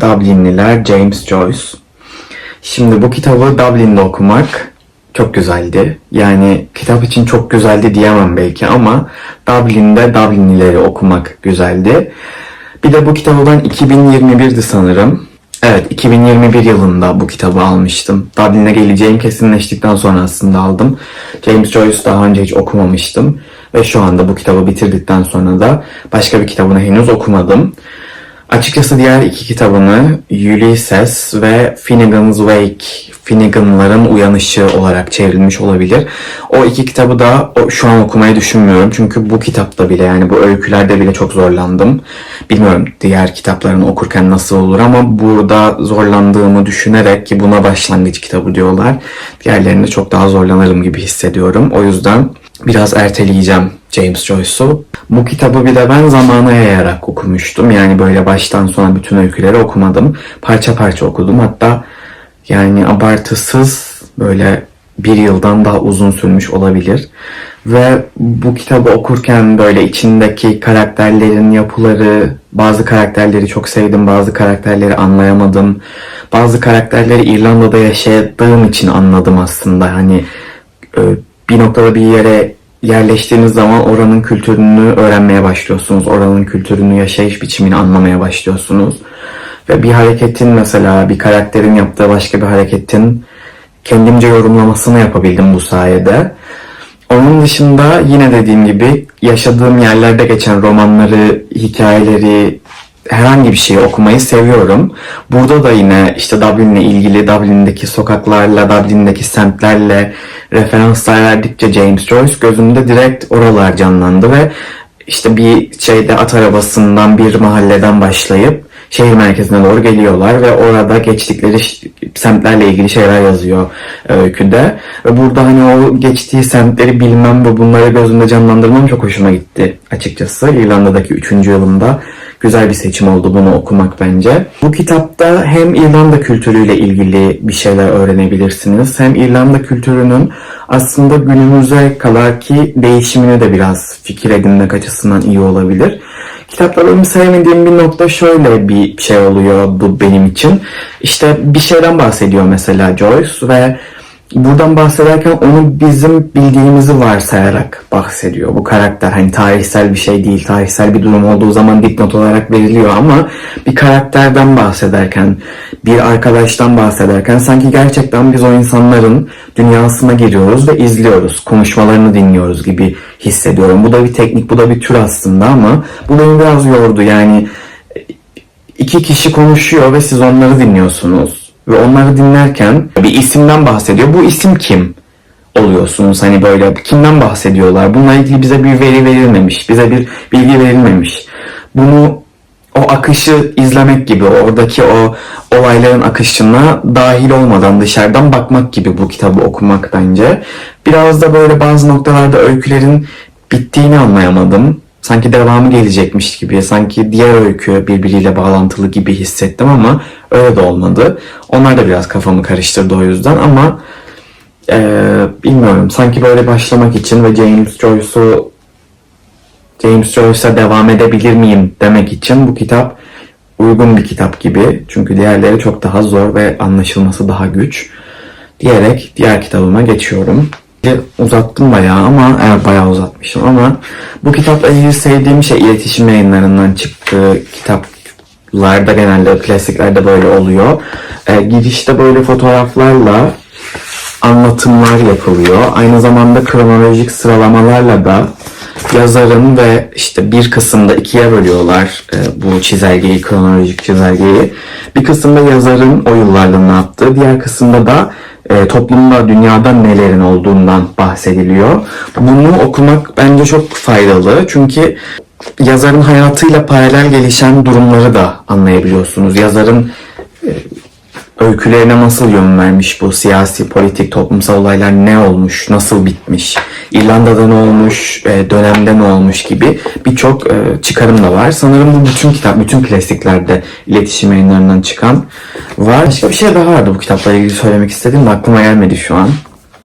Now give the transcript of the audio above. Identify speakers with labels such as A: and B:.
A: Dublinliler James Joyce. Şimdi bu kitabı Dublin'de okumak çok güzeldi. Yani kitap için çok güzeldi diyemem belki ama Dublin'de Dublinlileri okumak güzeldi. Bir de bu kitabı ben 2021'di sanırım. Evet 2021 yılında bu kitabı almıştım. Dublin'e geleceğim kesinleştikten sonra aslında aldım. James Joyce daha önce hiç okumamıştım. Ve şu anda bu kitabı bitirdikten sonra da başka bir kitabını henüz okumadım. Açıkçası diğer iki kitabını Ulysses ve Finnegan's Wake, Finnegan'ların Uyanışı olarak çevrilmiş olabilir. O iki kitabı da şu an okumayı düşünmüyorum. Çünkü bu kitapta bile yani bu öykülerde bile çok zorlandım. Bilmiyorum diğer kitaplarını okurken nasıl olur ama burada zorlandığımı düşünerek ki buna başlangıç kitabı diyorlar. Diğerlerinde çok daha zorlanırım gibi hissediyorum. O yüzden biraz erteleyeceğim James Joyce'u. Bu kitabı bir de ben zamana yayarak okumuştum. Yani böyle baştan sona bütün öyküleri okumadım. Parça parça okudum. Hatta yani abartısız böyle bir yıldan daha uzun sürmüş olabilir. Ve bu kitabı okurken böyle içindeki karakterlerin yapıları, bazı karakterleri çok sevdim, bazı karakterleri anlayamadım. Bazı karakterleri İrlanda'da yaşadığım için anladım aslında. Hani e, bir noktada bir yere yerleştiğiniz zaman oranın kültürünü öğrenmeye başlıyorsunuz. Oranın kültürünü, yaşayış biçimini anlamaya başlıyorsunuz. Ve bir hareketin mesela bir karakterin yaptığı başka bir hareketin kendimce yorumlamasını yapabildim bu sayede. Onun dışında yine dediğim gibi yaşadığım yerlerde geçen romanları, hikayeleri, herhangi bir şeyi okumayı seviyorum. Burada da yine işte Dublin'le ilgili, Dublin'deki sokaklarla, Dublin'deki semtlerle referanslar verdikçe James Joyce gözümde direkt oralar canlandı ve işte bir şeyde at arabasından bir mahalleden başlayıp şehir merkezine doğru geliyorlar ve orada geçtikleri semtlerle ilgili şeyler yazıyor e, öyküde. Ve burada hani o geçtiği semtleri bilmem ve bunları gözümde canlandırmam çok hoşuma gitti açıkçası. İrlanda'daki 3. yılımda güzel bir seçim oldu bunu okumak bence. Bu kitapta hem İrlanda kültürüyle ilgili bir şeyler öğrenebilirsiniz. Hem İrlanda kültürünün aslında günümüze kadar ki değişimini de biraz fikir edinmek açısından iyi olabilir. Kitapta benim sevmediğim bir nokta şöyle bir şey oluyordu benim için. İşte bir şeyden bahsediyor mesela Joyce ve buradan bahsederken onu bizim bildiğimizi varsayarak bahsediyor. Bu karakter hani tarihsel bir şey değil, tarihsel bir durum olduğu zaman dipnot olarak veriliyor ama bir karakterden bahsederken, bir arkadaştan bahsederken sanki gerçekten biz o insanların dünyasına giriyoruz ve izliyoruz, konuşmalarını dinliyoruz gibi hissediyorum. Bu da bir teknik, bu da bir tür aslında ama bu beni biraz yordu yani iki kişi konuşuyor ve siz onları dinliyorsunuz. Ve onları dinlerken bir isimden bahsediyor. Bu isim kim? oluyorsunuz. Hani böyle kimden bahsediyorlar? Bununla ilgili bize bir veri verilmemiş. Bize bir bilgi verilmemiş. Bunu o akışı izlemek gibi, oradaki o olayların akışına dahil olmadan dışarıdan bakmak gibi bu kitabı okumak bence. Biraz da böyle bazı noktalarda öykülerin bittiğini anlayamadım. Sanki devamı gelecekmiş gibi, sanki diğer öykü birbiriyle bağlantılı gibi hissettim ama öyle de olmadı. Onlar da biraz kafamı karıştırdı o yüzden ama eee, bilmiyorum sanki böyle başlamak için ve James Joyce'u James Joyce'a devam edebilir miyim demek için bu kitap uygun bir kitap gibi. Çünkü diğerleri çok daha zor ve anlaşılması daha güç. Diyerek diğer kitabıma geçiyorum. Uzattım bayağı ama evet bayağı uzatmışım ama bu kitapla ilgili sevdiğim şey iletişim yayınlarından çıktığı kitaplarda genelde klasiklerde böyle oluyor. Ee, girişte böyle fotoğraflarla anlatımlar yapılıyor. Aynı zamanda kronolojik sıralamalarla da yazarın ve işte bir kısımda ikiye bölüyorlar e, bu çizelgeyi, kronolojik çizelgeyi. Bir kısımda yazarın o yıllarda ne yaptığı, diğer kısımda da e, toplumda, dünyada nelerin olduğundan bahsediliyor. Bunu okumak bence çok faydalı çünkü yazarın hayatıyla paralel gelişen durumları da anlayabiliyorsunuz. Yazarın öykülerine nasıl yön vermiş bu siyasi, politik, toplumsal olaylar ne olmuş, nasıl bitmiş, İrlanda'da ne olmuş, e, dönemde ne olmuş gibi birçok e, çıkarım da var. Sanırım bu bütün kitap, bütün klasiklerde iletişim yayınlarından çıkan var. Başka bir şey daha vardı bu kitapla ilgili söylemek istediğim aklıma gelmedi şu an.